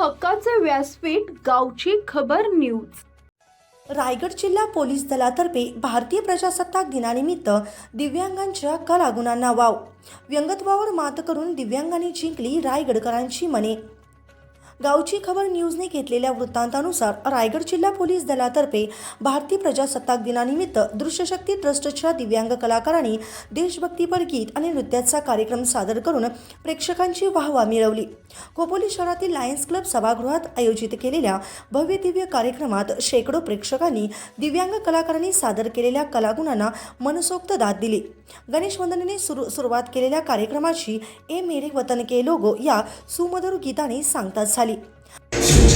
हक्काचे व्यासपीठ गावची खबर न्यूज. रायगड जिल्हा पोलीस दलातर्फे भारतीय प्रजासत्ताक दिनानिमित्त दिव्यांगांच्या कलागुणांना वाव. व्यंगत्वावर मात करून दिव्यांगांनी जिंकली रायगडकरांची मने. गावची खबर न्यूजने घेतलेल्या वृत्तांतानुसार रायगड जिल्हा पोलीस दलातर्फे भारतीय प्रजासत्ताक दिनानिमित्त दृश्यशक्ती ट्रस्टच्या दिव्यांग कलाकारांनी देशभक्तीपर गीत आणि नृत्याचा कार्यक्रम सादर करून प्रेक्षकांची वाहवा मिळवली. खोपोली शहरातील लायन्स क्लब सभागृहात आयोजित केलेल्या भव्य दिव्य कार्यक्रमात शेकडो प्रेक्षकांनी दिव्यांग कलाकारांनी सादर केलेल्या कलागुणांना मनसोक्त दाद दिली. गणेश वंदनेने सुरू सुरुवात केलेल्या कार्यक्रमाची ए मेरे वतन के लोगो या सुमधुर गीताने सांगताच झाली. जो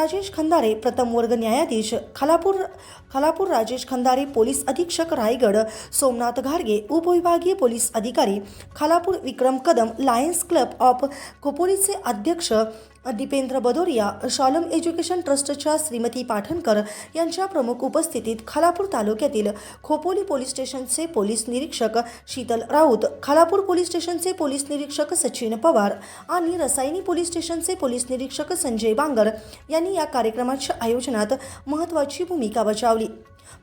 राजेश खंदारे प्रथम वर्ग न्यायाधीश खालापूर खालापूर राजेश खंदारे पोलीस अधीक्षक रायगड सोमनाथ घारगे उपविभागीय पोलीस अधिकारी Khalapur Vikram Kadam lions club of खोपोलीचे अध्यक्ष दीपेंद्र बदोरिया शालम एज्युकेशन ट्रस्टच्या श्रीमती पाठणकर यांच्या प्रमुख उपस्थितीत खालापूर तालुक्यातील खोपोली पोलीस स्टेशनचे पोलीस निरीक्षक शीतल राऊत खालापूर पोलीस स्टेशनचे पोलीस निरीक्षक सचिन पवार आणि रसायनी पोलीस स्टेशनचे पोलीस निरीक्षक संजय बांगर यांनी या कार्यक्रमाच्या आयोजनात महत्त्वाची भूमिका बजावली.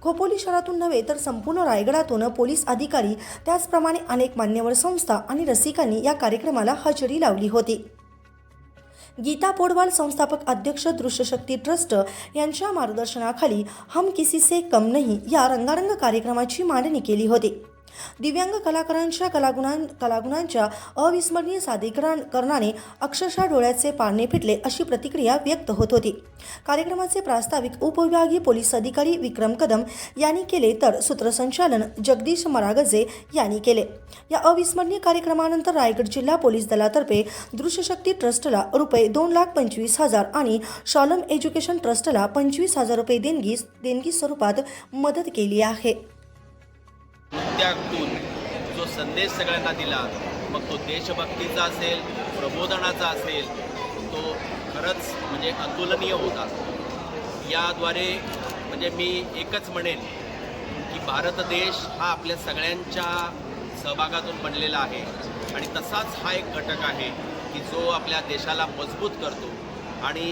खोपोली शहरातून नव्हे तर संपूर्ण रायगडातून पोलीस अधिकारी त्याचप्रमाणे अनेक मान्यवर संस्था आणि रसिकांनी या कार्यक्रमाला हजेरी लावली होती. गीता पोडवाल संस्थापक अध्यक्ष दृश्यशक्ती ट्रस्ट यांच्या मार्गदर्शनाखाली हम किसी से कम नही या रंगारंग कार्यक्रमाची मांडणी केली होती. दिव्यांग कलाकारांच्या कलागुणां कलागुणांच्या अविस्मरणीय सादरीकरण करणाने अक्षरशः डोळ्याचे पारणे फिटले अशी प्रतिक्रिया व्यक्त होत होती. कार्यक्रमाचे प्रास्ताविक उपविभागीय पोलीस अधिकारी विक्रम कदम यांनी केले तर सूत्रसंचालन जगदीश मरागजे यांनी केले. या अविस्मरणीय कार्यक्रमानंतर रायगड जिल्हा पोलीस दलातर्फे दृश्यशक्ती ट्रस्टला रुपये दोन लाख पंचवीस हजार आणि शॉलम एज्युकेशन ट्रस्टला पंचवीस हजार रुपये देणगी देणगी स्वरूपात मदत केली आहे. नृत्यातून जो संदेश सगळ्यांना दिला मग तो देशभक्तीचा असेल प्रबोधनाचा असेल तो खरंच म्हणजे अतुलनीय होता. याद्वारे म्हणजे मी एकच म्हणेन की भारत देश हा आपल्या सगळ्यांच्या सहभागातून बनलेला आहे आणि तसाच हा एक घटक आहे की जो आपल्या देशाला मजबूत करतो. आणि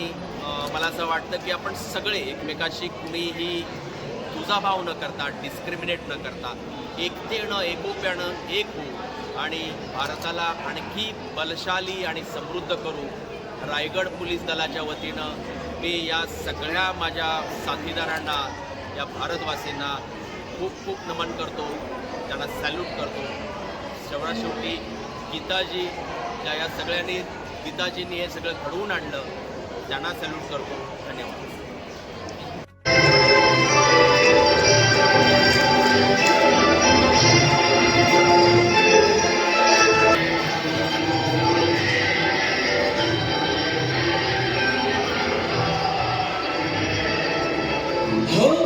मला असं वाटतं की आपण सगळे एकमेकाशी कुणीही तुझाभाव न करता डिस्क्रिमिनेट न करता एकतेनं एकोप्यानं एक होऊ आणि भारताला आणखी बलशाली आणि समृद्ध करू रायगड पोलीस दलाच्या वतीनं मी या सगळ्या माझ्या साथीदारांना या भारतवासींना खूप खूप नमन करतो. त्यांना सॅल्यूट करतो. शेवटी गीताजी ज्या या सगळ्यांनी गीताजींनी हे सगळं घडवून आणलं. त्यांना सॅल्यूट करतो. धन्यवाद. हम